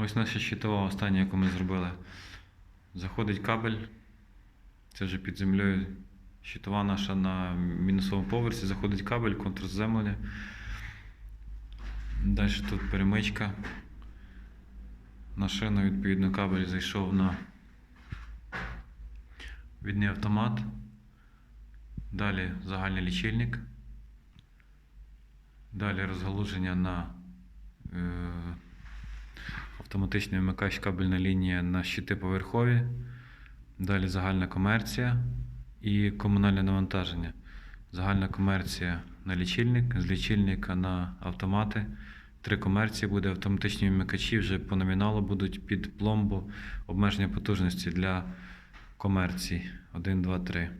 Ось наша щитова остання, яку ми зробили. Заходить кабель. Це вже під землею. Щитова наша на мінусовому поверсі. Заходить кабель, контрземлення. Далі тут перемичка. На шину, відповідно, кабель зайшов на відний автомат. Далі загальний лічильник. Далі розгалуження на е, автоматичний вмикач кабельна лінія на щити поверхові. Далі загальна комерція і комунальне навантаження. Загальна комерція на лічильник, з лічильника на автомати. Три комерції буде автоматичні вмикачі вже по номіналу будуть під пломбу обмеження потужності для комерції 1, 2, 3.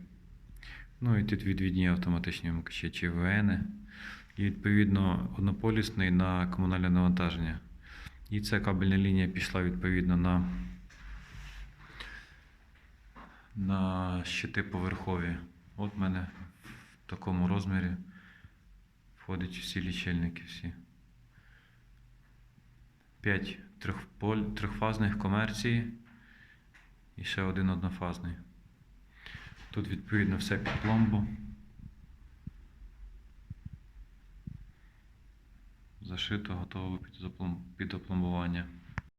Ну і тут відвідні автоматичні вмикачі чи ВН. І відповідно однополісний на комунальне навантаження. І ця кабельна лінія пішла відповідно на, на щити поверхові. От в мене в такому розмірі входять всі лічильники всі. 5 трьохполь, трьохфазних комерцій і ще один однофазний. Тут відповідно все під пломбу. Зашито, готово під опломбування.